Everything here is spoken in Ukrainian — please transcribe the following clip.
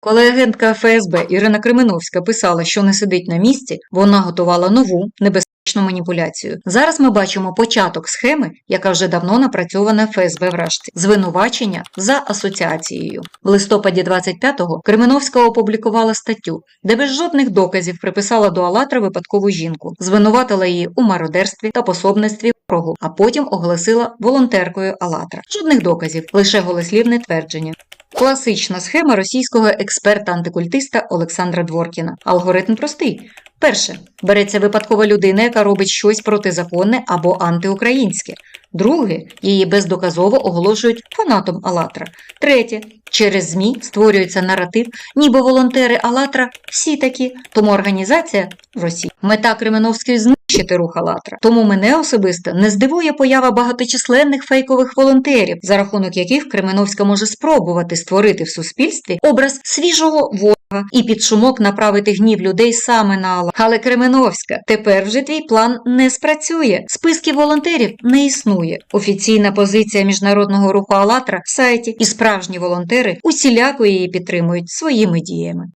Коли агентка ФСБ Ірина Кременовська писала, що не сидить на місці, вона готувала нову небезпечну маніпуляцію. Зараз ми бачимо початок схеми, яка вже давно напрацьована ФСБ в. Звинувачення за асоціацією. В листопаді 25-го Кременовська опублікувала статтю, де без жодних доказів приписала до Алатра випадкову жінку, звинуватила її у мародерстві та пособництві ворогу, а потім оголосила волонтеркою Алатра. Жодних доказів, лише голослівне твердження. Класична схема російського експерта-антикультиста Олександра Дворкіна. Алгоритм простий. Перше. Береться випадкова людина, яка робить щось протизаконне або антиукраїнське. Друге. Її бездоказово оголошують фанатом Алатра. Третє. Через ЗМІ створюється наратив, ніби волонтери Алатра всі такі, тому організація в Росії. Мета Кременовської знищити рух Алатра. Тому мене особисто не здивує поява багаточисленних фейкових волонтерів, за рахунок яких Кременовська може спробувати створити в суспільстві образ свіжого ворога і під шумок направити гнів людей саме на Аллах. Але Кременовська, тепер вже твій план не спрацює. Списків волонтерів не існує. Офіційна позиція міжнародного руху Алатра в сайті і справжні волонтери усіляко її підтримують своїми діями.